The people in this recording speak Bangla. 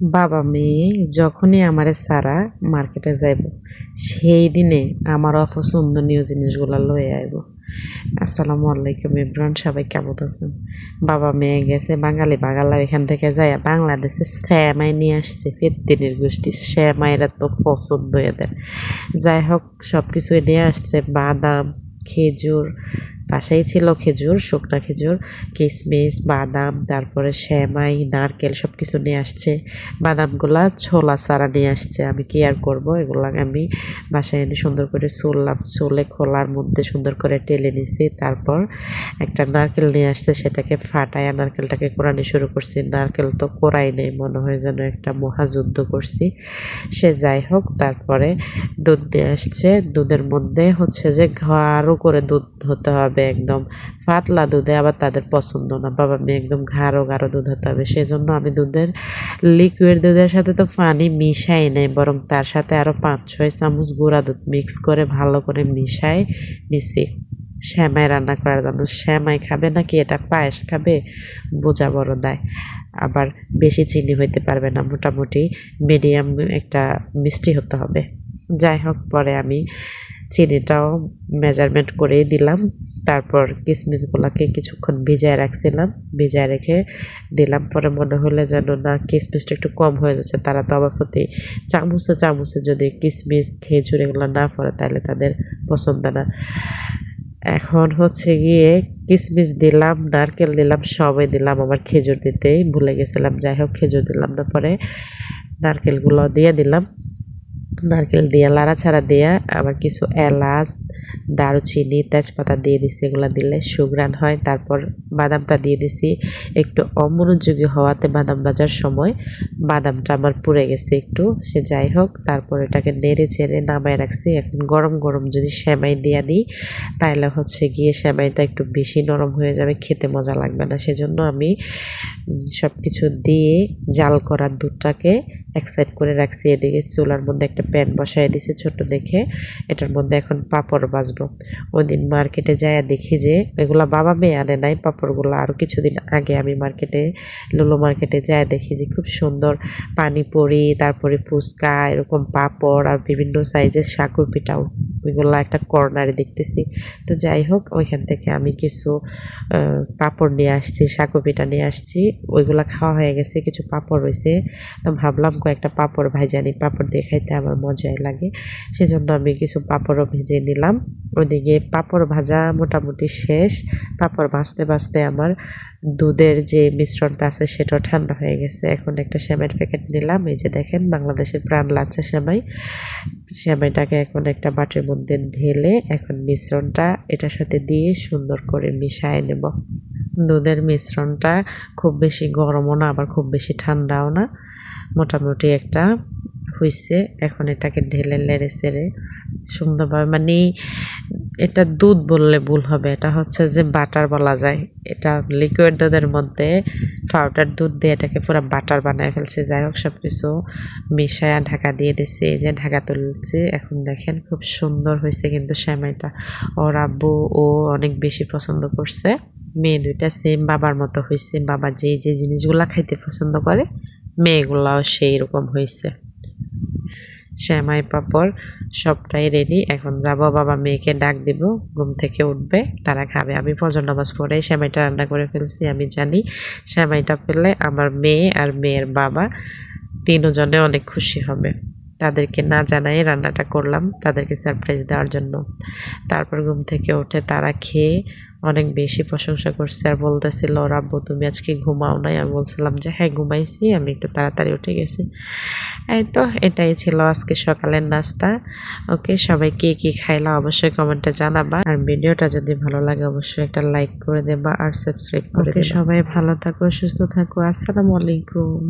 বাবা মেয়ে, যখনই আমারে সারা মার্কেটে যাইব, সেই দিনে আমার অপছন্দনীয় জিনিসগুলো লয়ে আইব। আসসালামু আলাইকুম ইব্রান সবাই কেমন আছেন? বাবা মেয়ে গেছে বাঙালি বাঙালা, এখান থেকে যায় বাংলাদেশে শ্যামাই নিয়ে আসছে ফেত্তিনের গোষ্ঠী। শ্যামাইরা তো পছন্দ এদের। যাই হোক সব কিছু নিয়ে আসছে, বাদাম, খেজুর পাশেই ছিল খেজুর, শুকনো খেজুর কিশমিশ বাদাম, তারপরে শ্যামাই নারকেল সব কিছু নিয়ে আসছে। বাদামগুলা ছোলা সারা নিয়ে আসছে। আমি কি আর করব? এগুলো আমি বাসায় এনে সুন্দর করে চুললাম চুলে খোলার মধ্যে সুন্দর করে টেলে নিছি। তারপর একটা নারকেল নিয়ে আসছে, সেটাকে ফাটায় নারকেলটাকে কোরানি শুরু করছি। নারকেল তো কোরাই নেই, মনে হয় যেন একটা মহাযুদ্ধ করছি। সে যাই হোক, তারপরে দুধ দিয়ে আসছে। দুধের মধ্যে হচ্ছে যে ঘাড়ও করে দুধ হতে হবে। হবে একদম পাতলা দুধে, আবার তাদের পছন্দ না। বাবা মেয়ে একদম ঘাড়ো ঘাড়ো দুধ হতে হবে। সেজন্য আমি দুধের লিকুইড দুধের সাথে তো পানি মিশাই নেই, বরং তার সাথে আরও পাঁচ ছয় চামচ গুঁড়া দুধ মিক্স করে ভালো করে মিশাই নিছি। শ্যামাই রান্না করার জন্য। শ্যামাই খাবে নাকি? এটা পায়েস খাবে? বোঝা বড় দেয়। আবার বেশি চিনি হইতে পারবে না। মোটামুটি মিডিয়াম একটা মিষ্টি হতে হবে। যাই হোক, পরে আমি চিনিটাও মেজারমেন্ট করেই দিলাম। তারপর কিশমিশগুলোকে কিছুক্ষণ ভিজায় রাখছিলাম, ভিজায় রেখে দিলাম। পরে মনে হলে যেন, না কিশমিশটা একটু কম হয়ে যাচ্ছে। তারা তো আবার প্রতি চামচে চামচে যদি কিশমিশ খেজুর এগুলো না পড়ে, তাহলে তাদের পছন্দ না। এখন হচ্ছে গিয়ে কিশমিশ দিলাম, নারকেল দিলাম, সবাই দিলাম। আমার খেজুর দিতেই ভুলে গেছিলাম। যাই হোক, খেজুর দিলাম না পরে নারকেলগুলো দিয়ে দিলাম। নারকেল দিয়ে লাড়া ছাড়া দিয়ে আবার কিছু এলাচ দারুচিনি, তেজপাতা দিয়ে দিছি, এগুলো দিলে সুগ্রান হয়। তারপর বাদামটা দিয়ে দিছি। একটু অমনোযোগী হওয়াতে বাদাম ভাজার সময় বাদামটা আমার পুড়ে গেছে একটু, সে যাই হোক। তারপর এটাকে নেড়ে চেড়ে নামায় রাখছি। এখন গরম গরম যদি সেমাই দিয়ে দিই তাহলে হচ্ছে গিয়ে সেমাইটা একটু বেশি নরম হয়ে যাবে, খেতে মজা লাগবে না। সেজন্য আমি সব কিছু দিয়ে জাল করা দুধটাকে এক সাইড করে রাখছি। এদিকে চুলার মধ্যে একটা প্যান বসাই দিছি ছোট দেখে। এটার মধ্যে এখন পাপড় বাজবো ওই দিন মার্কেটে যায় দেখি যে, এগুলো বাবা মেয়ে আনে নাই পাপড়গুলো। আরও কিছুদিন আগে আমি মার্কেটে, লুলো মার্কেটে যায় দেখি যে, খুব সুন্দর পানিপুরি, তারপরে ফুচকা, এরকম পাপড় আর বিভিন্ন সাইজের সাকুর পিঠাও ওইগুলো একটা কর্নারে দেখতেছি। তো যাই হোক, ওইখান থেকে আমি কিছু পাপড় নিয়ে আসছি সাকু পিঠা নিয়ে আসছি। ওইগুলো খাওয়া হয়ে গেছে, কিছু পাপড় রয়েছে। তো ভাবলাম কয়েকটা পাপড় ভাইজানি পাপড় দিয়ে খাইতে আমার মজাই লাগে। সেজন্য আমি কিছু পাপড়ও ভেজে নিলাম। ওদিকে পাপড় ভাজা মোটামুটি শেষ। পাপড় ভাজতে ভাজতে আমার দুধের যে মিশ্রণটা আছে সেটাও ঠান্ডা হয়ে গেছে। এখন একটা শ্যামাইয়ের প্যাকেট নিলাম। এই যে দেখেন, বাংলাদেশের প্রাণ লাচ্ছা শ্যামাই। শ্যামাইটাকে এখন একটা বাটির মধ্যে ঢেলে এখন মিশ্রণটা এটার সাথে দিয়ে সুন্দর করে মিশায় নেব। দুধের মিশ্রণটা খুব বেশি গরমও না, আবার খুব বেশি ঠান্ডাও না। মোটামুটি একটা হয়েছে এখন এটাকে ঢেলে লেড়ে সেড়ে সুন্দরভাবে মানে এটা দুধ বললে ভুল হবে, এটা হচ্ছে যে বাটার বলা যায়। এটা লিকুইড দুধের মধ্যে পাউডার দুধ দিয়ে এটাকে পুরো বাটার বানায় ফেলছে। যাই হোক সব কিছু মিশায়া ঢাকা দিয়ে দিচ্ছে এই যে ঢাকা তুলছে। এখন দেখেন খুব সুন্দর হয়েছে কিন্তু শ্যামাইটা ওর আব্বু ও অনেক বেশি পছন্দ করছে। মেয়ে দুইটা সেম বাবার মতো হয়েছে বাবা যে যে জিনিসগুলা খাইতে পছন্দ করে, মেয়েগুলাও সেই রকম হয়েছে শ্যামাই পাপড়, সবটাই রেডি এখন যাব, বাবা মেয়েকে ডাক দিব, ঘুম থেকে উঠবে, তারা খাবে। আমি ফজর নামাজ পড়ে শ্যামাইটা রান্না করে ফেলছি, আমি জানি শ্যামাইটা পেলে আমার মেয়ে আর মেয়ের বাবা তিনজনে অনেক খুশি হবে। তাদেরকে না জানাই রান্নাটা করলাম তাদেরকে সারপ্রাইজ দেওয়ার জন্য। তারপর ঘুম থেকে উঠে তারা খেয়ে অনেক বেশি প্রশংসা করছে আর বলতেছিল ওর আব্বু তুমি আজকে ঘুমাও নাই। আমি বলছিলাম যে হ্যাঁ ঘুমাইছি আমি একটু তাড়াতাড়ি উঠে গেছি। এই তো এটাই ছিল আজকে সকালের নাস্তা। ওকে সবাই কে কী খাইলা অবশ্যই কমেন্টে জানাবা। আর ভিডিওটা যদি ভালো লাগে অবশ্যই একটা লাইক করে দেবা আর সাবস্ক্রাইব করে সবাই ভালো থাকো সুস্থ থাকো আসসালামু আলাইকুম।